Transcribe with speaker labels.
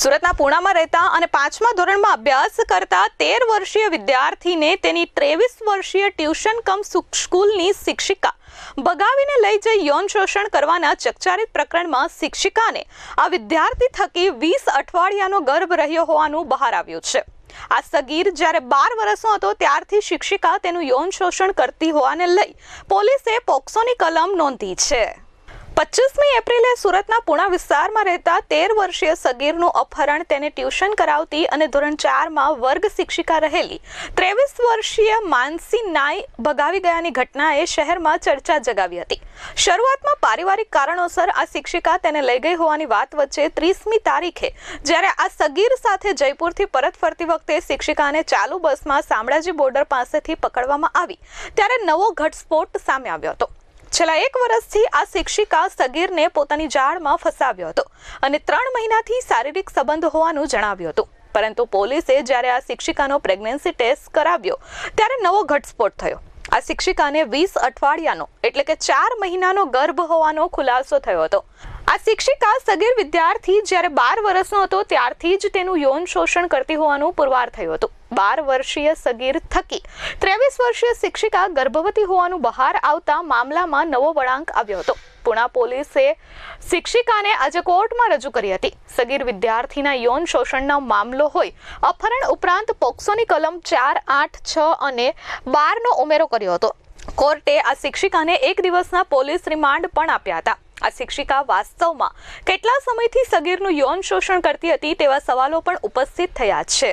Speaker 1: સુરતના પૂણામાં રહેતા અને પાંચમા ધોરણમાં અભ્યાસ કરતા તેર વર્ષીય વિદ્યાર્થીને તેની ત્રેવીસ વર્ષીય ટ્યુશન કમ સ્કૂલની શિક્ષિકા બગાવીને લઈ જઈ યૌન શોષણ કરવાના ચકચારિત પ્રકરણમાં શિક્ષિકાને આ વિદ્યાર્થી થકી વીસ અઠવાડિયાનો ગર્ભ રહ્યો હોવાનું બહાર આવ્યું છે. આ સગીર જ્યારે બાર વર્ષનો હતો ત્યારથી શિક્ષિકા તેનું યૌન શોષણ કરતી હોવાને લઈ પોલીસે પોક્સોની કલમ નોંધી છે. પચીસમી એપ્રિલે સુરતના પુણા વિસ્તારમાં રહેતા તેર વર્ષીય સગીરનું અપહરણ તેને ટ્યુશન કરાવતી અને ધોરણ ચારમાં વર્ગ શિક્ષિકા રહેલી ત્રેવીસ વર્ષીય માનસી નાય ભગાવી ગયાની ઘટનાએ શહેરમાં ચર્ચા જગાવી હતી. શરૂઆતમાં પારિવારિક કારણોસર આ શિક્ષિકા તેને લઈ ગઈ હોવાની વાત વચ્ચે ત્રીસમી તારીખે, જ્યારે આ સગીર સાથે જયપુરથી પરત ફરતી વખતે શિક્ષિકાને ચાલુ બસમાં શામળાજી બોર્ડર પાસેથી પકડવામાં આવી, ત્યારે નવો ઘટસ્ફોટ સામે આવ્યો હતો. છેલ્લા એક વર્ષથી આ શિક્ષિકા સગીરને પોતાની જાળમાં ફસાવ્યો હતો અને ત્રણ મહિનાથી શારીરિક સંબંધ હોવાનું જણાવ્યું હતું. પરંતુ પોલીસે જ્યારે આ શિક્ષિકાનો પ્રેગ્નન્સી ટેસ્ટ કરાવ્યો, ત્યારે નવો ઘટસ્ફોટ થયો. આ શિક્ષિકાને વીસ અઠવાડિયાનો, એટલે કે ચાર મહિનાનો ગર્ભ હોવાનો ખુલાસો થયો હતો. આ શિક્ષિકા સગીર વિદ્યાર્થી જ્યારે બાર વર્ષનો હતો, ત્યારથી જ તેનું યૌન શોષણ કરતી હોવાનું પુરવાર થયું હતું. બાર વર્ષીય સગીર થકી. ત્રેવીસ વર્ષીય શિક્ષિકા ગર્ભવતી હોવાનું બહાર આવતા મામલામાં નવો વળાંક આવ્યો હતો. પુણા પોલીસે શિક્ષિકાને આજે કોર્ટમાં રજૂ કરી હતી. સગીર વિદ્યાર્થીના યૌન શોષણનો મામલો હોય, અપહરણ ઉપરાંત પોક્સોની કલમ ચાર, આઠ, છ અને બારનો ઉમેરો કર્યો હતો. કોર્ટે આ શિક્ષિકાને એક દિવસના પોલીસ રિમાન્ડ પણ આપ્યા હતા. આ શિક્ષિકા વાસ્તવમાં કેટલા સમયથી સગીરનું યૌન શોષણ કરતી હતી તેવા સવાલો પણ ઉપસ્થિત થયા છે.